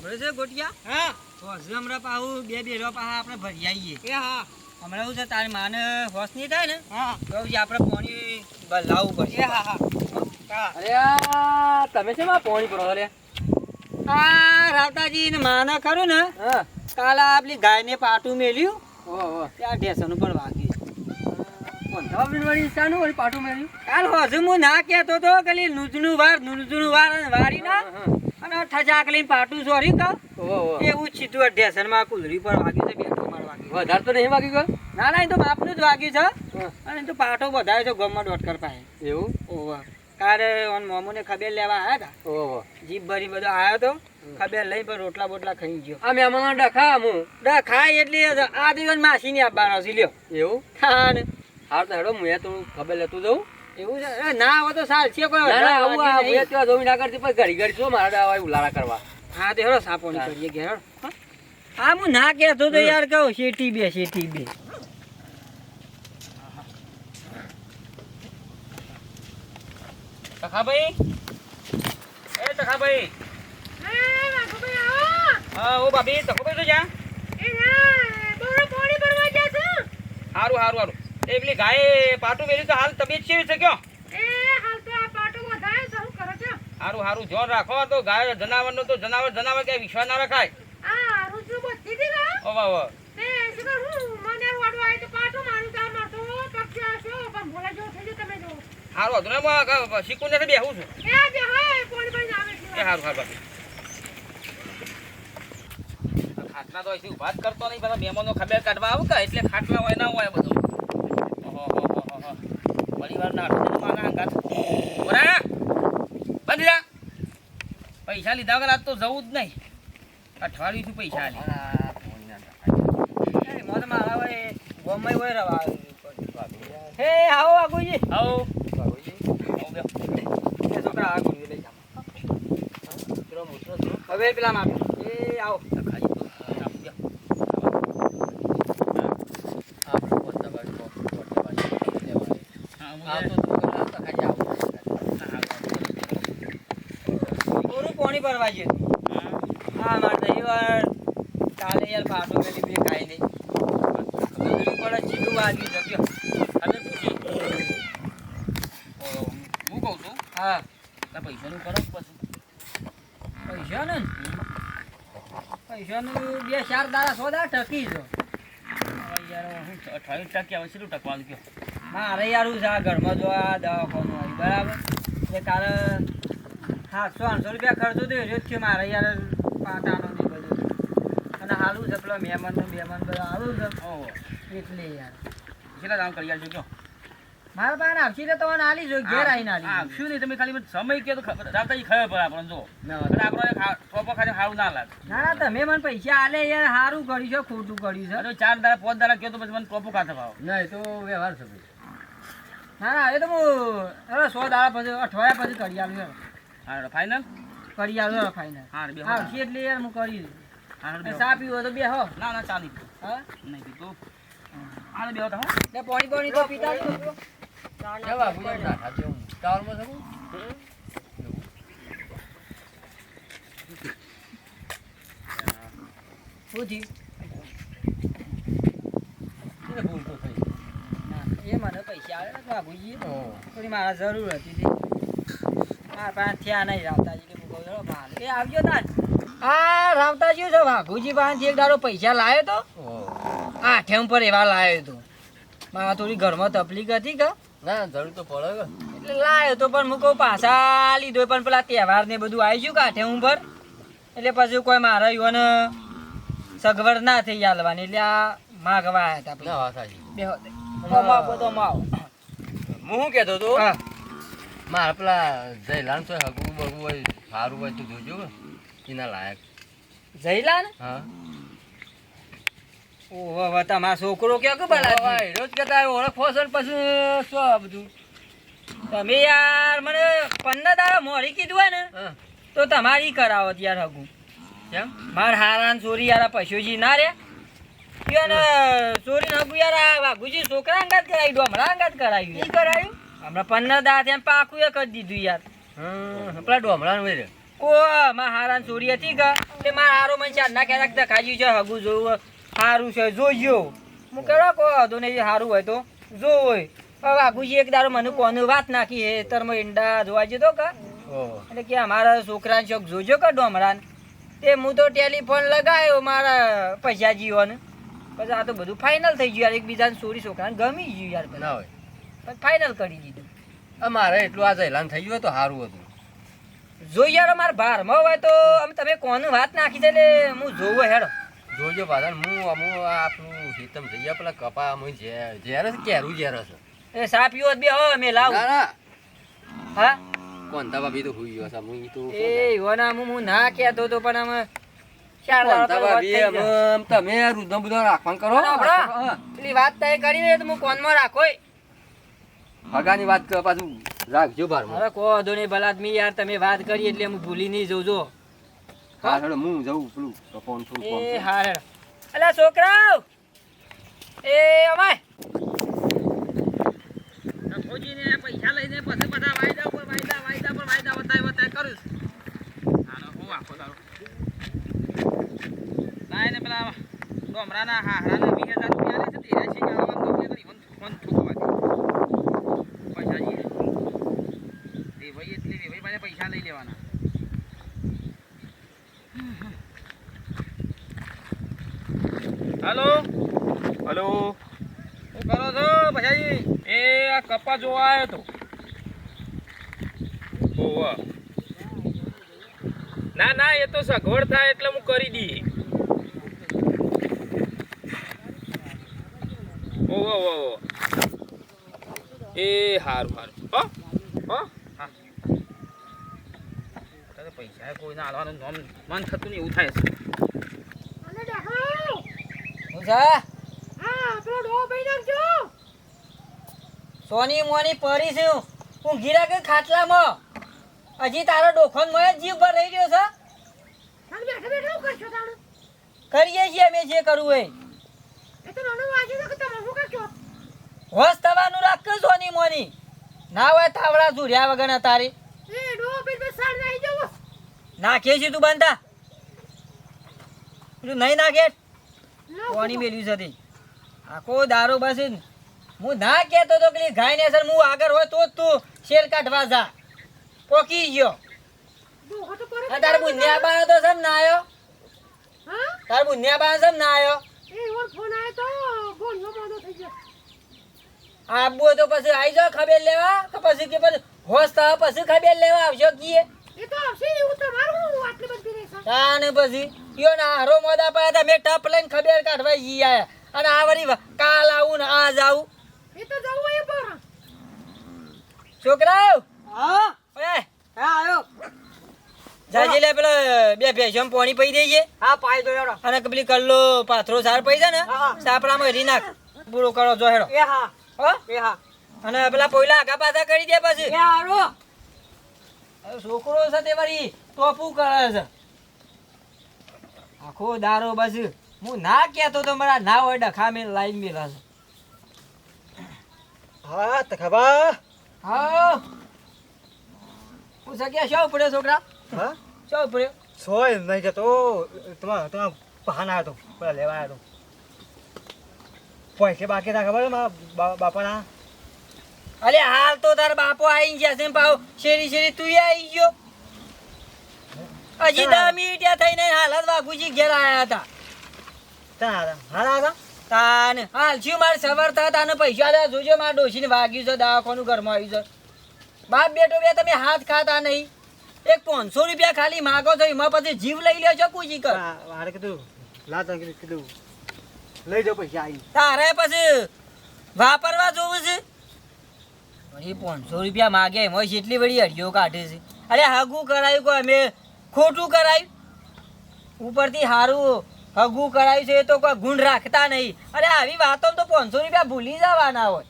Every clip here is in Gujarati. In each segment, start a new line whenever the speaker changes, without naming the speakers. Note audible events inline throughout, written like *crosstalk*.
ખબર છે ગોટિયા?
હા.
હોશ હમણાં પાછું બે બેરો પાછા આપણે ભરી આવીએ
એ હા.
હમણાં શું છે તારી માને હોશ નહીં થાય ને?
હા.
તો આપણે પાણી લાવવું પડશે.
હા હા.
અરે તમે શેમાં પાણી ભરો લે
આ રાવતાજી ને માને ખરું ને
હા.
કાલે આપલી ગાયને પાટું મેલ્યું.
ઓહો
ત્યાં ઢેસણ ઉપર
વળી પાટું મેળ્યું
કાલ હજુ હું ના કહેતો તો કલી નુજનું વાર નુજનું વાર અને વારી ના ઠજાક લઈને પાટું સોરી
કહો.
એવું સીધું આ માં કુલરી પર વાગ્યું છે બેઠો માર વાગ્યું
વધારે તો નહીં વાગ્યું કહો.
ના ના એ તો બાપનું જ વાગ્યું છે.
હા.
અને તો પાટો બધાય છે ગમમાં ડોટકર પાસે.
એવું?
ઓવા કારે ઓન મોમુને ખબેર લેવા આવ્યા હતા
ઓહો
જીભ ભરી બધો આવ્યો તો ખબેર લઈ પણ રોટલા બોટલા ખાઈ ગયો.
આ મહેમાનો ડખા હું.
ડખા એટલે આ દિવસ માસી ની આવવાનો છે લ્યો.
એવું?
હા ને.
હા તો હેડો મુએ તો ખબર લેતું જઉં.
એવું છે? ના હોય તો સારું છે કોઈ
ના ના આવું આ
વાગ્યું
મુએ જોઈ ના કરતી પણ ઘડી ઘડી શું મારા દાવા ઉલારા કરવા?
હા તે હેડો સાપોણી કરીએ ઘેર હા? હા ના કહેતો તો યાર કહું શેઠી બે શેઠી બે.
તખાભાઈ એ તખાભાઈ હા ઓ ભાભી તખાભાઈ તો જા સારું હારું હારું. એ પેલી ગાય પાટું મેલ્યું તો હાલ તબિયત કેવી છે કયો? હારું હારું જોન રાખો તો ગાય જનાવર નો તો જનાવર જનાવર ક્યાંય વિશ્વાસ ના રખાય. ઓ વાહ વાહ. હારું હતું ને હું શીખું નથી બેહું છું. એ હારું હારું ભાભી ખાટલા તો અહીંથી ઊભા જ કરતો નહીં બધા મહેમાનો ખબર કાઢવા આવું કે એટલે ખાટલા હોય ના હોય બધું ઓહો હો હો હો હો. પરિવારના અઠવાડિયે માગા અંગાત ઓરા બંધ જા પૈસા લીધા વગર આજ તો જવું જ નહીં. અઠવાડિયું પૈસા
લે હોય ગોમય હોય રવા. હે આવો આગુજી.
આવો.
છોકરા આગુ લઈ જાઓ. હવે પેલા માં એ આવો. પૂરું પાણી ભરવા છે. હા મારે દહીવાર કાલે યાર પાટો મેલી બી કાંઈ નહીં કુદરી પર જ સીધું વાગ્યું છે કયો.
પૂછી હું કહું છું?
હા.
તા પૈસાનું કરો પછી?
પૈસા ને પૈસાનું બે ચાર દાડા સોદા ટકી જો
હવે યાર હું ટક્યા હવે કેટલું ટકવાનું કયો
મારે યાર હું છે ઘરમાં જો આ દવાખાનું આવી બરાબર? એટલે કાલે સાતસો આઠસો રૂપિયા ખર્ચો તો રહ્યો જ છે મારે યાર પાટાનો ને બધું. અને હાલું છે પેલા મહેમાનનું મહેમાન બધા હાલું છે. એટલે યાર.
કેટલા દામ કરી આલજો કયો
મારા પાસે આવશે તો તમને આલી જો ઘેર આવીને આલી
હા નહીં તમે ખાલી સમય કે તો ખબર રાતા ખબર પડે આપણને જો. આપણે ટોપો ખાલી સારું ના લાગે.
ના ના તમે મને પૈસા આલે યાર સારું કર્યું છે ખોટું કર્યું છે.
અને ચાર દાડા પાંચ દાડા કયો તો પછી મને ટોપો ખાતે ભાવ.
નહીં તો વ્યવહાર છે ભાઈ.
ના ના એ તો હું સો દાડા પછી અઠવાડિયા પછી કરી આલું
હા ફાઇનલ
કરી આવ્યો ફાઈનલ
હા બે
આવશે એટલે યાર હું કરી દઉં.
હા
બે ચા પીવો તો બે હો
ના ના ચાલી
હા?
નહીં પીતો હા બે હતા
ને પાણી પાણી તો પીતા જ.
કેવા પૂજા ના ખાતે હું ચાવલમાં શકું
શું થયું?
એને ભૂલ તો થઈ.
ના, એ મને પૈસા આવે ને બાબુજી
ઓહો.
થોડી મારા જરૂર હતી મારા થયા નહીં રાવતાજી કે હું કહું ચલો એ આવજો ના આ રાવતાજી છે વાઘુજી પાસેથી એક દાડો પૈસા લાવ્યો તો. આઠેમ પર એવા લાવ્યો તો. મારા થોડી ઘરમાં તકલીફ હતી કે?
ના જરૂર તો પડે
એટલે લાવ્યો તો પણ હું પાછા લીધો પણ પેલા તહેવાર ને બધું આવી ગયું કાંઠે ઉપર? એટલે પછી કોઈ મારા યુવાને સગવડ ના થઈ હાલવાની એટલે આ માગવા આવ્યા હતા
ના
માવો
હું કેતો કહેતો હતો?
હા.
મારા પેલા જયલાન તો હગવું બગવું હોય સારું હોય તો જોજો એના લાયક.
જયલાન?
હા.
ઓહો હવે તમારો છોકરો કયો કે બલા?
રોજ કહેતા ઓળખ છો પછી શું આ બધું?
તમે યાર મને પંદર દાડા મોડી કીધું હોય ને તો તમારી કરાવો યાર હગું
કેમ?
માર હારાન ચોરી યાર પશુજી ના રે. ચોરી હગું યાર વાઘુજી છોકરા અંગાત કરાવી દો હમણાં અંગાત કરાવ્યું કરાયું? હમણાં પંદર દાડા ત્યાં પાકું એ કરી દીધું યાર.
પેલા ડોમરાનું હોય રે
કો માં હારાન ચોરી હતી કે? તે મારા હારો મને ચાર ના ક્યારેક કે છે હગું જોયું સારું છે જોયો હું કરો કો હતો ને હારું હોય તો. જો હોય. હવે આગુજી એક દારો મને કોનું વાત નાખી હે? તરમાં ઈંડા જોવા જતો કે? એટલે કે અમારા છોકરાને શોખ જોજો કે ડોમરાન? તે હું તો ટેલિફોન લગાવ્યો મારા પૈસા જીવોને પછી આ તો બધું ફાઇનલ થઈ ગયું યાર. એકબીજાને ચોરી છોકરાને ગમી ગયું યાર.
ના હોય.
ફાઇનલ કરી દીધું.
અમારે મારે એટલું આ એલાન થઈ ગયું તો સારું હતું.
જોઈ યાર અમારા બારમાં હોય તો અમે તમે કોનું વાત નાખી છે એટલે હું જોવો હેડો.
જોજો પાછા હું અમુક આ આપણું હિતમ થઈ ગયા પેલા કપા અમુ ઝેર કેરું ઝેર છે.
એ સાપ પીવો બે હો અમે લાવ. હા?
કોણ કોંતા ભાભી તો હુઈ ગયો છે હું તો
એ યોના હું મુ ના કહેતો તો પણ અમે
તમે રાખવાનું કરો.
પેલી વાત તય કરી તો હું કોનમાં રાખો
હગાની વાત કરો પાછું રાખજો ભાર
હવે કહો વાંધો નહીં ભલા આદમી યાર તમે વાત કરી એટલે હું ભૂલી નહીં જઉં જો.
હા હેડો હું જઉં પેલું ફોન થોડું
એ હા હેડો. અલા છોકરાઓ! એ અમાય!
નફોજીને પૈસા લઈને પછી બધા વાયદા પર વાયદા વાયદા પર વાયદા વતાય વતાય કરું છું. હું આખો દાડો. ના એને પેલા ગોમરાના હાહરાના વીસ હજાર રૂપિયા આલે છે, તે એસી ફોન- ફોન ઠોકવા જઈએ. વેવાઈ એટલે વેવાઈ પાસે પૈસા લઈ લેવાના હલો.
હલો.
શું કરો છો ભાઈ
એ આ કપા જોવા આવ્યો તો ઓવા. ના ના એ તો સગવડ થાય એટલે હું કરી દઈએ. ઓહો ઓહો. એ હારું હારું. હો?
પૈસા કોઈને આલવાનું નામ મન થતું નહીં એવું થાય છે.
સોની મોની પડી છે. હું. ગીરા કે ખાટલામાં. હજી તારો ડોખોન મોય જીવ પર રહી ગયો છે. કરીએ છીએ અમે જે કરવું હોય. હોશ થવાનું રાખ કે સોની મોની. ના હોય તાવડા ઝુર્યા વગર તારી નાખીએ છીએ તું બનતા પેલું નહીં નાખે? કોની મેલ્યું છે આખો દારૂ બસ હું ના કહેતો તો પેલી ગાય ને સર હું આગળ હોય તો જ તું શેર કાઢવા જા. પોકી ગયો. તાર બુન્યા બા તો સમ ના આવ્યો તાર બુન્યા બા સમ ના આવ્યો ફોન આવ્યો તો પછી આવી જાવ ખબર લેવા? કે પછી કે પછી હોશ થવા પછી ખબર લેવા આવશો કીએ? તાને પછી? યો ના હારો મોદા પાયા તા મે ટપ લઈને ખબર કાઢવા ઈ આયા. અને આ કાલ આવું ને આજ આવું. છોકરાઓ? જાજી લે પેલો બે ભેંસો પોણી પઈ દઈ છે.
હા પાઈ દો હેડો.
અને પેલી કલ્લો પાથરો સાર પઈ જાય ને. સાપડામાં હેરી નાખ. પૂરો કરો જો હેડો.
એ હા.
હો?
એ હા.
અને પેલા પોયલા આગા પાછા કરી દે પછી.
એ હારો.
છોકરો છે તે વળી ટોપું કરે છે. આખો દારો બસ. હું ના કહેતો તો મારા ના હોય ડખા મેં લાઈન મેલા છે.
હા તખાબા
હા. હું સગ્યા શો પડે છોકરા?
હા?
શું પડે
સોય નહીં જતો તમારા તમારા પહાન હતો. પેલા લેવા આવ્યો તો. પૈસે બાકી હતા ખબર મારા બાપાના?
અરે હાલ તો તાર બાપો આવી ગયા છે ને પાવ શેરી શેરી તું આવી ગયો. હજી દસ મિનિટ થઈને થઈને હાલત બાપુજી ઘેર આવ્યા? હતા
હતા હતા?
તાને હાલ શું મારે સવાર થતા તાને પૈસા જોજો મારા ડોશીને વાગ્યું છે દવાખાનું ઘરમાં આવ્યું છે. બાપ બેટો બે તમે હાથ ખાતા નહીં. એક પાંચસો રૂપિયા ખાલી માગો છો એમાં પછી જીવ લઈ લ્યો છો કુજી કર.
મારે કીધું લા કીધું કીધું. લઈ જાઓ પૈસા આવી
તારે પછી વાપરવા જોવું છે? વળી પાંચસો રૂપિયા માગે એમાં જેટલી બધી અડીઓ કાઢે છે. અરે હગું કરાયું કોઈ અમે. ખોટું કરાયું? ઉપરથી સારું હગું કરાયું છે એ તો કોઈ ગુણ રાખતા નહીં. અરે આવી વાતો તો પાંચસો રૂપિયા ભૂલી જવાના હોય.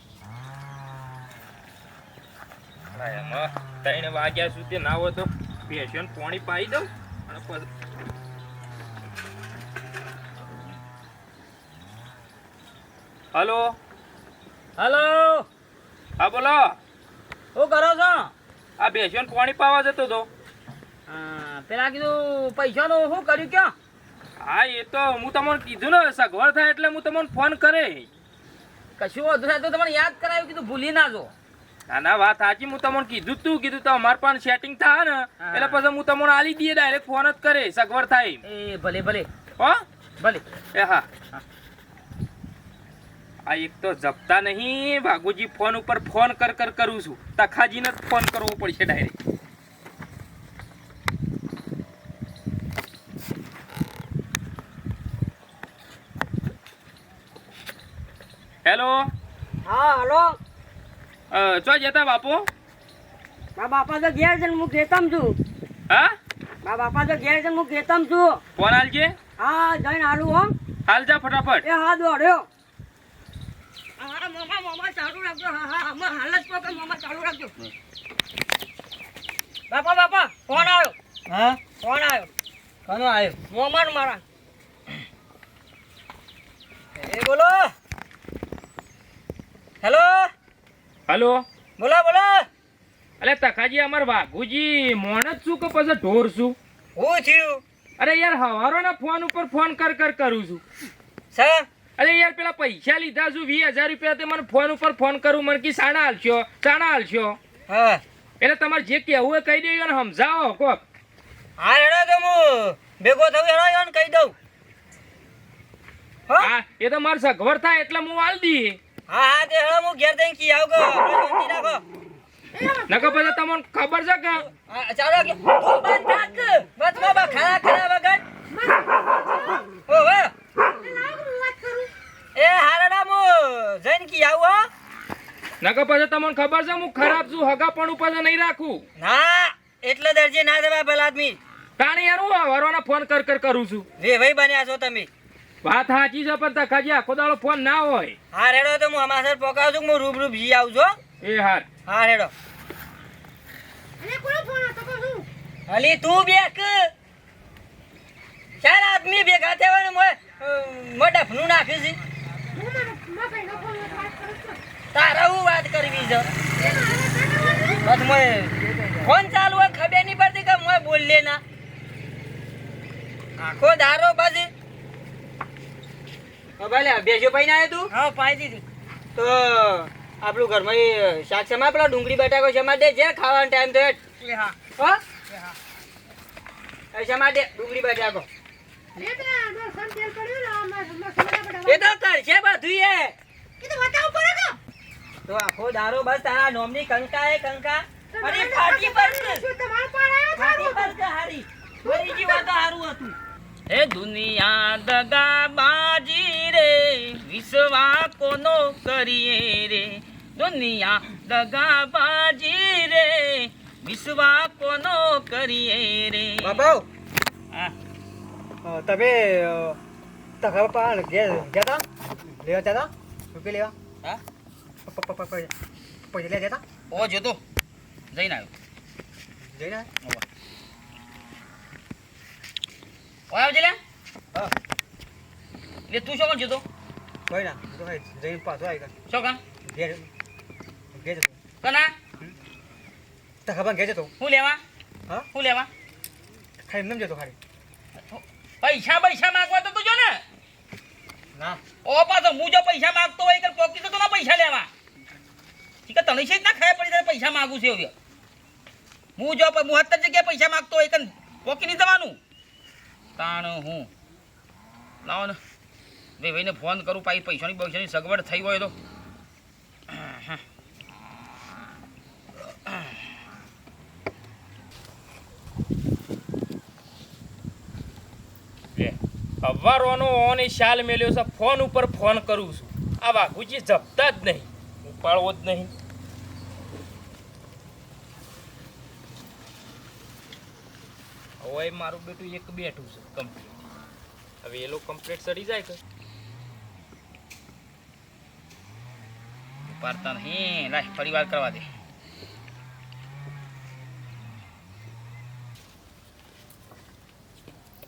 ત્રણ વાગ્યા સુધી ના હોય તો પેશન પાણી પાઈ દઉં અને હલો.
હલો.
હા બોલો.
શું કરો છો?
આ ભેંસોને પાણી પાવા જતો
હતો.
પેલા કીધું પૈસાનું શું કર્યું ક્યાં?
હા એ તો હું તમને કીધું ને સગવડ થાય એટલે હું તમને ફોન કરે
કશું વધુ થાય તો તમને યાદ કરાવ્યું કીધું ભૂલી ના જો.
ના ના વાત સાચી હું તમને કીધું તું કીધું તો અમારે પણ સેટિંગ થાય ને એટલે પછી હું તમને આલી દઈએ ડાયરેક્ટ ફોન જ કરે સગવડ થાય
એ ભલે ભલે.
હો?
ભલે.
એ હા. આ એક તો જપતા નહીં ભાગુજી ફોન ઉપર ફોન કર કર કરું છું. તખાજીને જ ફોન કરવો પડશે ડાયરેક્ટ હેલો?
હા હલો.
ચો જતા બાપુ?
મા બાપા તો ઘેર છે હું ખેતમ છું.
હા?
મા બાપા તો ઘેર છે હું ખેતમ છું.
ફોન આલજે.
હા જઈને હાલું હો.
હાલ જા ફટાફટ.
એ હા દોડ્યો. હા મોમા મોમા ચાલુ રાખજો. હા હા હમણાં હાલ જ મોમા ચાલુ રાખજો. બાપા બાપા ફોન આવ્યો.
હા?
ફોન આવ્યો.
કોનો આવ્યો?
મોમા ને મારા.
એ બોલો. હેલો?
હેલો?
બોલો બોલો.
અરે તકાજી અમાર વાઘુજી મોણ જ શું કે પછી ઢોર શું
હું થયું?
અરે યાર હવારોના ફોન ઉપર ફોન કર કર કરું છું.
સર?
અરે યાર પેલા પૈસા લીધા છું વીસ હજાર રૂપિયા તે મને ફોન ઉપર ફોન કરું મને કી સાડા હાલશો સાડા હાલશો
હા.
એટલે તમારે જે કહેવું હોય કહી દેજો ને સમજાવો કોક.
હા હેડો કે હું ભેગો થયું હેડો એને કહી દઉં. હા?
એ તો મારે સગવડ થાય એટલે હું હાલ દી.
હા હા તે હેડો હું ઘેર જઈને કી આવું આપણે શાંતિ
પછી તમને ખબર છે કે?
ચાલો કે બંધ થાક. બસ બાબા ખરા ખરા વગર. ઓ વાહ એ હારડા મુ જઈને કી આવું હો.
નકર પછી તમને ખબર છે હું ખરાબ છું હગા પણ ઉપર નહીં રાખું.
ના એટલે દરજી ના દેવા ભલા આદમી.
કાણી યાર હું ફોન કર કર કરું છું.
વેવાઈ બન્યા છો તમે.
વાત સાચી છે પણ તખાજી આખો દાડો ફોન ના હોય.
હા રેડો તો હું અમાસર પોકાવ છું હું રૂબરૂ જી આવું છું
એ હાર.
હા રેડો. અલી તું બેક. ચાર આદમી ભેગા થયા ને મોય મોય નાખ્યું છે. તારા હું વાત કરવી છે? બસ મોય ફોન ચાલુ હોય ખબર નહીં પડતી કે મોય બોલ ના. આખો દારો બાજી. ભલે બેસ્યો પૈને આવ્યો તું.
હા પાઈ દીધી
તો આપણું ઘરમાં શાક શેમાં પેલા ડુંગળી બટાકો શેમાં દે જે ખાવાનો ટાઈમ
થયો હા.
હો? દે ડુંગળી બટાકો. એ તો કરશે બધું એ તો આખો દારો બસ તારા નોમની કંકા એ કંકા. અરે ફાટી પડશે પર કે હારી. મરી ગઈ વાત હારું હતું.
હે દુનિયા દગા બાજી રે વિશ્વા કોનો કરીએ રે? દુનિયા દગા બાજી રે વિશ્વા કોનો કરીએ રે?
બાબા
હા.
તમે તખા પાણ ગયા ગયા તા લેવા જતા? રૂપિયા લેવા?
હા?
પપ્પા પ- પ- પ- પૈસા લેવા જતા?
ઓ જોતો જઈને આવ્યો.
જઈને
ઓય આવજે લે
હા.
એટલે તું શું જોતો?
કોઈ ના તો જઈને પાછો આવી ગયો.
શું કામ?
ઘેર ઘેર જતો.
કના?
પણ ઘેર જતો?
હું લેવા?
હા?
હું લેવા?
ખાલી એમને જતો ખાલી.
પૈસા પૈસા માંગવા તો તું જો ના. ઓ પાછો હું જો પૈસા માંગતો હોય કે પોકી તો પૈસા લેવા. છે તને છે ના ખાય પડી પૈસા માંગુ છે હવે? હું જો મુહત્તર જગ્યાએ પૈસા માંગતો હોય કે પોકી નહીં જવાનું તાણ હું. લાવો ને. ભાઈ ભાઈને ફોન કરું, પાછી પૈસાની પૈસાની સગવડ થઈ હોય તો.
હવારોનો ઓન શાલ મેલ્યો છે, ફોન ઉપર ફોન કરું છું. આ વાઘુજી જપતા જ નહીં. ઉપાડવો જ નહીં. હવે મારું બેટું એક બેઠું છે કમ્પ્લીટ હવે એ લોકો કમ્પ્લીટ સડી જાય કે?
ઉપાડતા નહીં. રાખ, ફરી કરવા દે.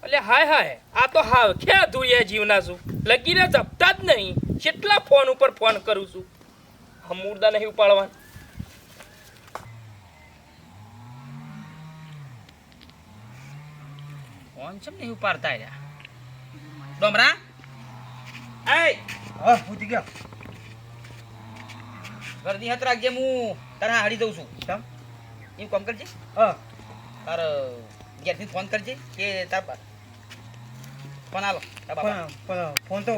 એટલે હાય હાય. આ તો હાવ ક્યાં ધોયા જીવના છું. લગીને જપતા જ નહીં. કેટલા ફોન ઉપર ફોન કરું છું. હમ મુર્દા નહીં ઉપાડવા
ફોન છે નહીં ઉપાડતા રહ્યા? ડોમરા? એ
હા પૂછી ગયો.
ઘરની હાથ રાખજે હું તારા હાડી દઉં છું. એમ કોમ કરજે.
હા.
તાર ઘેરથી ફોન કરજે કે તાર ફોન આલો.
ફોન તો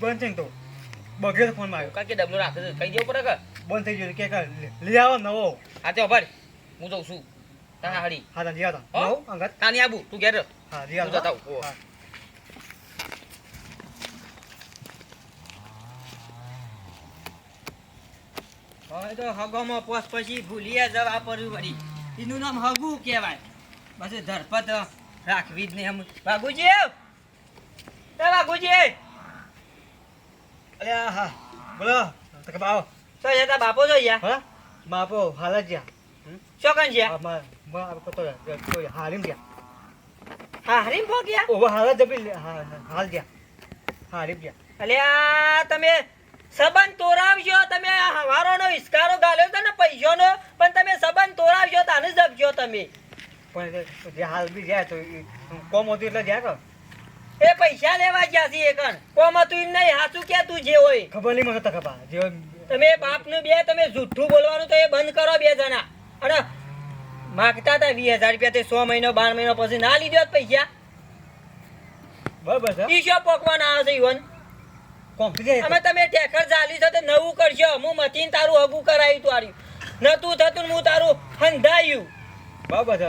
બંધ છે ને તો. બગડ્યો ફોનમાં
કાં કે ડબલો રાખે છે. કઈ દેવું પડે કે?
બંધ થઈ ગયો કે કે લઈ આવો નવો.
હા તે ભાઈ હું જઉં છું. તારા હાડી.
હા લઈ આવતા
હો?
અંગત.
તાની આબુ તું ઘેર
હા
જીયા જતા
હા.
હવે તો હગોમાં પોસ પછી ભૂલીએ જવા પડ્યું વળી. એનું નામ હગુ કહેવાય. બસ ધરપત રાખવી જ નહીં એમ. બાગુજી એ બાગુજી
અલ્યા હા. બોલો તકે બાવો
તો જતા બાપો જો યા
હા? બાપો હાલ જ જા
શું કન છે?
માં માં આ તો તો હાલીમ જા
હા હારીમ ભો ગયા?
ઓ હાલ જબી હા હાલ જા હાલીમ જા
અલ્યા તમે સબન તોરાવજો તમે હવારોનો ઇસ્કારો ગાલ્યો તો ને પૈસોનો પણ તમે સંબંધ તોરાવજો તાને જપજો તમે.
પણ જે હાલ બી જાય તો કોમ હતું એટલે જાય કે
એ પૈસા લેવા ગયા છે એકણ કોમાં તું નહીં હાચું કે તું જે હોય?
ખબર નહીં મને તો ખબર. જે
તમે બાપનું બે તમે જુઠ્ઠું બોલવાનું તો એ બંધ કરો બે જણા. અને માગતા હતા વીસ હજાર રૂપિયા તે સો મહિનો બાર મહિનો પછી ના લીધો પૈસા?
બરાબર છે.
ઈ શું પોકવાના આવે છે ઈવન અમે તમે ટેકર ચાલી છો તો નવું કરશો. હું મતીન તારું હગું કરાયું નતું થતું ને હું તારું હંધાયું.
બરાબર છે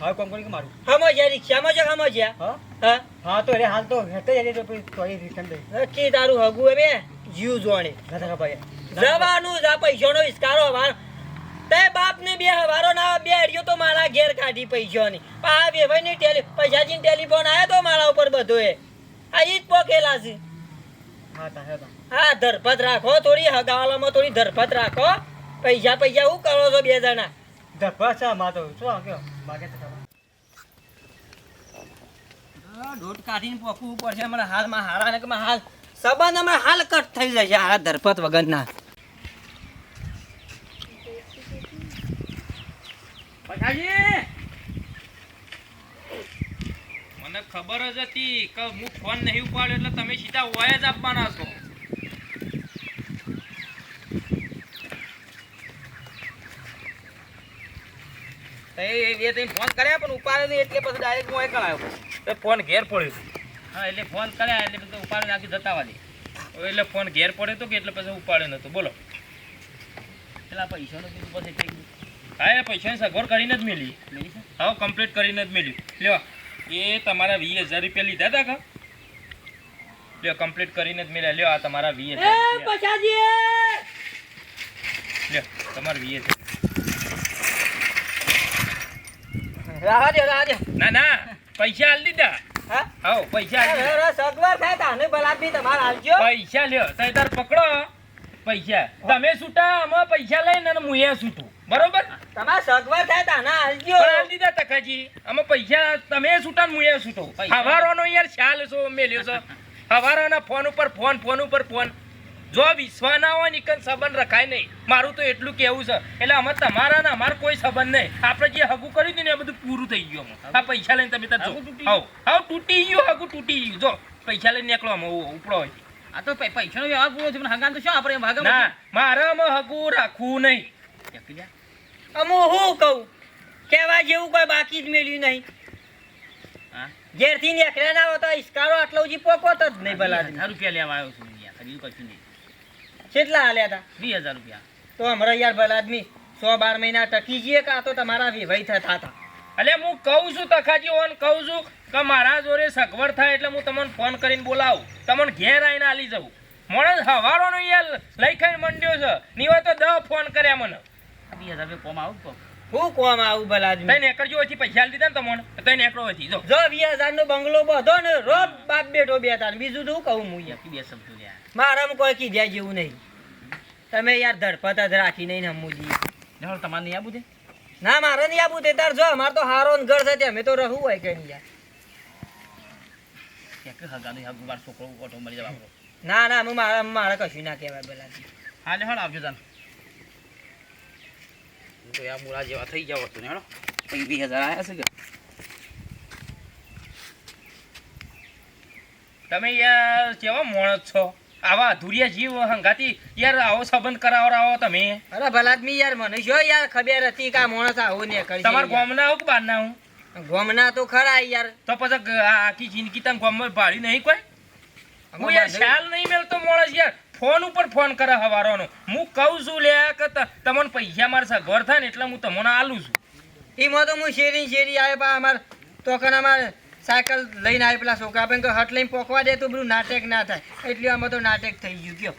હવે કોમ કરી કે મારું?
સમજ્યા રિક્ષામાં છે સમજ્યા
હા?
હા.
હા તો રે હાલ તો હેતે જાય તો પછી તો રિટર્ન દઈ.
કે તારું હગું હવે? જીવ જોણે
ના ભાઈ.
જવાનું જ પૈસાનો વિસ્તારો વાર તે બાપને બે હવારો ના બે અડિયો તો મારા ઘેર કાઢી પૈસાની. ની આ વેવાઈની ટેલી પૈસાજીને ટેલિફોન આયો તો મારા ઉપર બધો એ આ ઈ જ પોકેલા છે.
હા તા હે
હા ધરપત રાખો થોડી હગાવાલામાં થોડી ધરપત રાખો. પૈસા પૈસા શું કરો છો બે જણા?
ધરપત છે માં તો. શું આ કયો? માગે તકા
દોઢ કાઢીને પોકવું પડશે. હમણાં હાલમાં હારા ને કે હાલ સંબંધ હમણાં હાલ કટ થઈ જશે હારા ધરપત વગરના.
મને ખબર જ હતી કે હું ફોન નહીં ઉપાડ્યો એટલે તમે સીધા વય જ આપવાના છો.
તે એ બે ત્રણ ફોન કર્યા પણ ઉપાડ્યો નહીં એટલે પછી ડાયરેક્ટ હું એકલ આવ્યો
એ ફોન ઘેર પડ્યો હતો.
હા એટલે ફોન કર્યા એટલે બધું ઉપાડી નાખી જતા વાલી
એટલે ફોન ઘેર પડ્યો હતો કે એટલે પછી ઉપાડ્યો નતો? બોલો.
પેલા પૈસાનો કીધું પછી થઈ
હા એ પૈસાની સગવડ કરીને જ મેલી. હા કમ્પ્લીટ કરીને જ મેલી. લ્યો એ તમારા વીસ હજાર રૂપિયા લીધા હતા કા? લ્યો કમ્પ્લીટ કરીને જ મેળ્યા લ્યો આ તમારા વીસ હજાર લ્યો તમારા વીસ હજાર.
રાહ રાહ
ના ના. પૈસા આલી દીધા?
હા?
હા પૈસા આલી
સગવડ થાય તાને બલાબી તમારે હાલજો.
પૈસા લ્યો તઈ તાર પકડો. પૈસા. તમે છૂટા અમે પૈસા લઈને અને અહીંયા છૂટું. બરોબર?
તમારે સગવડ થાય તાને
પણ આલી દીધા તકાજી અમે પૈસા તમે છૂટા ને અહીંયા છૂટો. હવારોનો યાર ખ્યાલ છો મેલ્યો છો. હવારોના ફોન ઉપર ફોન ફોન ઉપર ફોન. જો વિશ્વા ના હોય ને સંબંધ રખાય નહીં. મારું તો એટલું કેવું છે. એટલે અમે તમારા ને અમાર કોઈ સંબંધ નહીં. આપણે જે હગું કર્યું હતું ને એ બધું પૂરું થઈ ગયું અમે. આ પૈસા લઈને તમે તાર
હગું તૂટી
હાવ હાવ તૂટી ગયું હગું તૂટી ગયું. જો પૈસા લઈને નીકળો અમે ઉપડો હોય
આ તો પૈસા પૈસાનો વ્યવહાર પૂરો છે પણ હગાન તો શું આપણે એમ ભાગમ
ના મારે હગું રાખવું નહીં.
અમુ હું કહું? કહેવા જેવું કોઈ બાકી જ મેળ્યું નહીં? ઘેરથી નીકળ્યા ના હોતા તો ઇસ્કારો આટલો જી પોકોત જ નહીં ભલા.
હજાર રૂપિયા લેવા આવ્યો છું કશું નહીં.
કેટલા આલ્યા હતા
વીસ હજાર રૂપિયા.
તો હમણાં યાર ભલા આદમી સો બાર મહિના ટકી જઈએ કાં તો તમારા વિવાહ થતા. હતા
એટલે હું કહું છું તખાજી ઓન કહું છું કે મારા જોડે સગવડ થાય એટલે હું તમને ફોન કરીને બોલાવું. તમને ઘેર આવીને આલી જાઉં માણસ હવારોનો યાર લઈ ખાઈને મંડ્યો છે. હોય તો દહ ફોન કર્યા મને.
વીસ હજાર કોમ આવું
હું કોમ આવું ભલા આદમી
નેકળજો ઓછી પૈસા આલી દીધા ને તમને. તને નેકળો ઓછી જો.
જો વીસ હજાર નો બંગલો બધો ને રોજ બાપ બેઠો બે તાર બીજું તો હું કહું હું યાર?
બે શબ્દો.
મારામાં કોઈ કીધા જેવું નહીં. તમે યાર ધડપત જ રાખી નહીં હમુજી.
ચાલો તમારે નહીં આબુ દે
ના મારે નહીં આબુ તે. તાર જો અમારે તો હારો ને ઘર છે અમે તો રહું હોય કે નહીં યાર.
છોકરો ઓટો મળી જવા
ના ના હું મારા મારે કશું ના કહેવાય
બોલાજી. હાલે હળ આવજો તને. તો યાર મૂળા જેવા થઈ ગયા વસ્તુ ને હેડો. હજાર
તમે યાર કેવા મોણસ છો? આવા અધૂરિયા જીવ હંગાતી યાર આવો સંબંધ કરાવરાવો તમે.
અરે ભલાદમી યાર મને જો યાર? ખબર હતી કે આ માણસ આવો ને કરી
તમાર ગોમના આવું કે બહારના હું
ગોમના તો ખરા યાર.
તો પછી આખી જિંદગી તમે ગામમાં ભાળી નહીં કોઈ? હું યાર ખ્યાલ નહીં મેલતો માણસ યાર. ફોન ઉપર ફોન કરે હવારોનો. હું કહું છું લે કે તમને પૈસા મારે સગવડ થાય ને એટલે હું તમને આલું છું.
એમાં તો હું શેરી શેરી આવે પા અમાર તો કણ અમાર સાયકલ લઈને આવી પેલા છોકરા પણ કે હટ લઈને પોકવા દે તો બધું નાટક ના થાય. એટલે આમાં તો નાટક થઈ ગયું કયો.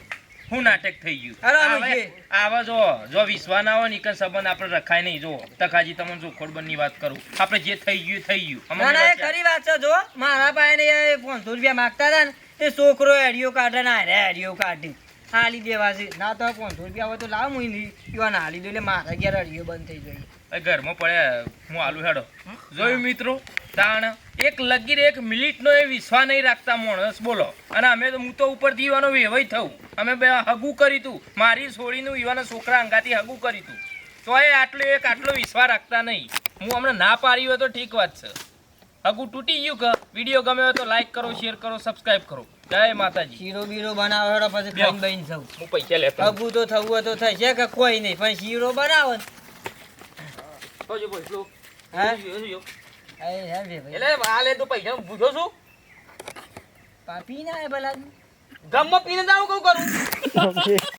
હું નાટક થઈ ગયું. આવે-
જે.
જો વિશ્વા ના હોય ને સંબંધ આપણે રખાય નહીં. જો તકાજી તમને જો ની વાત કરું. આપણે જે થઈ ગયું થઈ ગયું.
ના ના એ ખરી વાત છે જો. મારા પાસે ને એ પાંચસો રૂપિયા માગતા હતા ને તે છોકરો એડિયો કાઢે ના રે એડિયો કાઢી. હાલી દેવા છે. ના તો પાંચસો રૂપિયા હોય તો લાવ હું યુવાન હાલી દઉં એટલે મારા ઘેર અડિયો બંધ થઈ જાય.
એ ઘરમાં પડ્યા હું આલુ હેડો. જોયું મિત્રો? તાણ. એક લગીર એક મિનિટનો એ વિશ્વા નહીં રાખતા માણસ બોલો. અને અમે તો હું તો ઉપર દીવાનો વેવાઈ થયું અમે બે હગું કરી તું મારી છોડીનું ઈવાના છોકરા અંગાથી હગું કરી તું તો એ આટલો એક આટલો વિશ્વા રાખતા નહીં. હું હમણાં ના પાડી હોય તો ઠીક વાત છે. હગું તૂટી ગયું કે? વીડિયો ગમે હોય તો લાઈક કરો શેર કરો સબસ્ક્રાઈબ કરો. જય માતાજી.
શીરો બીરો બનાવો પછી. ખાઈને બહીને સૌ
હું પૈસા લેતો
હગું તો થવું હોય તો છે કે કોઈ નહીં પણ શીરો બનાવો ને
જોજો પૈસું.
હા
એટલે હાલે તો પૈસા હું પૂછો છું?
પાપી ના ભલા.
ગામમાં પીને જાવ કહું કરું? *laughs*